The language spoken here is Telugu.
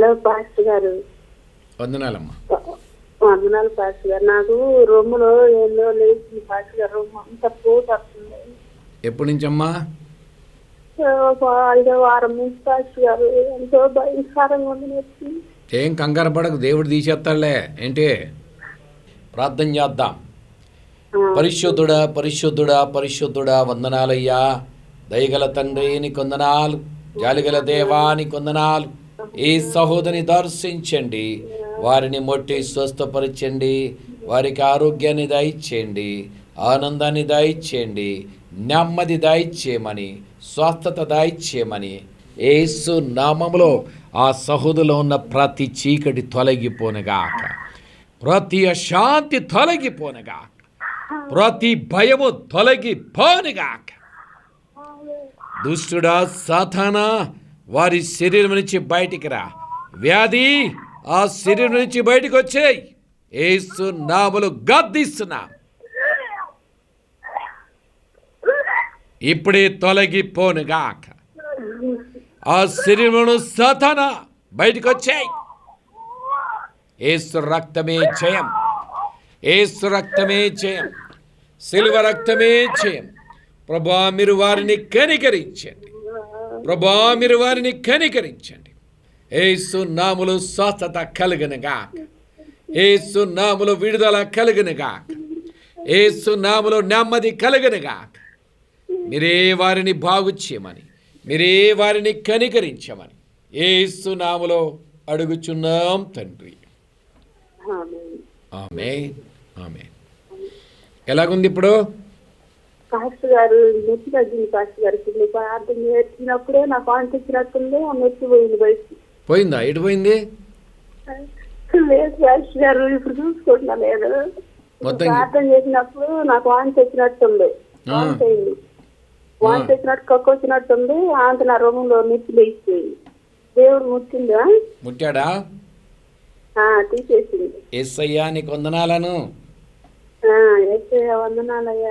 హలో పాస్టర్ గారు. వందనాలమ్మా. వందనాలు పాస్టర్ గారు. నాకు రొమ్ములో ఏందో లేచింది పాస్టర్ గారు రొమ్ము అంత పోటు వస్తుంది. ఎప్పటి నుంచమ్మా? ఒక ఐదో వారం నుంచి పాస్టర్ గారు ఎంతో భయంకరంగా ఉంది ఏం కంగారు పడకు దేవుడు తీసేస్తాడులే. ఏంటి? ప్రార్థన చేద్దాం. పరిశుద్ధుడా పరిశుద్ధుడా పరిశుద్ధుడా వందనాలయ్యా. దయగల తండ్రి నీ కొందనాలు జాలిగల దేవా నీ కొందనాలు ఈ సహోదరిని దర్శించండి వారిని మొట్టి స్వస్థపరచండి వారికి ఆరోగ్యాన్ని దయచేయండి ఆనందాన్ని దయచేయండి నెమ్మది దయచేయమని స్వస్థత దయచేయమని ఏసు నామంలో ఆ సహోదరులో ఉన్న ప్రతి చీకటి తొలగిపోనగాక. ప్రతి అశాంతి తొలగిపోనగాక. ప్రతి భయము తొలగిపోనగాక. దుష్టుడా సాధనా వారి శరీరం నుంచి బయటికి రా. వ్యాధి ఆ శరీరం నుంచి బయటికి వచ్చేయి. ఏసు నామలు గద్దిస్తున్నా. ఇప్పుడే తొలగిపోనుగాక ఆ శరీరమును సతన బయటికి వచ్చాయి. ఏసు రక్తమే జయం. ఏసు రక్తమే జయం. సిల్వ రక్తమే జయం. ప్రభా మీరు వారిని కనికరించండి. ప్రభా మీరు వారిని కనికరించండి. ఏసు నాములు స్వస్థత కలుగనగాక ఏసు నాములు విడుదల కలుగనగాక ఏసు నాములు నెమ్మది కలుగనగాక మీరే వారిని బాగు చేయమని మీరే వారిని కనికరించమని ఏసు నాములో అడుగుచున్నాం తండ్రి. ఆమె ఆమె ఎలాగుంది ఇప్పుడు? పాస్టర్ గారు నొప్పి తగ్గింది పాస్టర్ గారు ఇప్పుడు ప్రార్థన చేసినప్పుడే నాకు ఆంటీ వచ్చినట్టుంది ఆ నొప్పి పోయింది బయటికి. పోయిందా? ఎటు పోయింది? లేదు పాస్టర్ గారు ఇప్పుడు చూసుకుంటున్నా నేను. ప్రార్థన చేసినప్పుడు నాకు వాంతి వచ్చినట్టుంది. అయింది. వాంతి వచ్చినట్టు కక్క వచ్చినట్టుంది ఆంత నా రూమంలో నిప్పు లేచిపోయింది. దేవుడు ముట్టిందా? ముట్టాడా? తీసేసింది. ఎస్ అయ్యా నీకు వందనాలను. వందనాలయ్యా.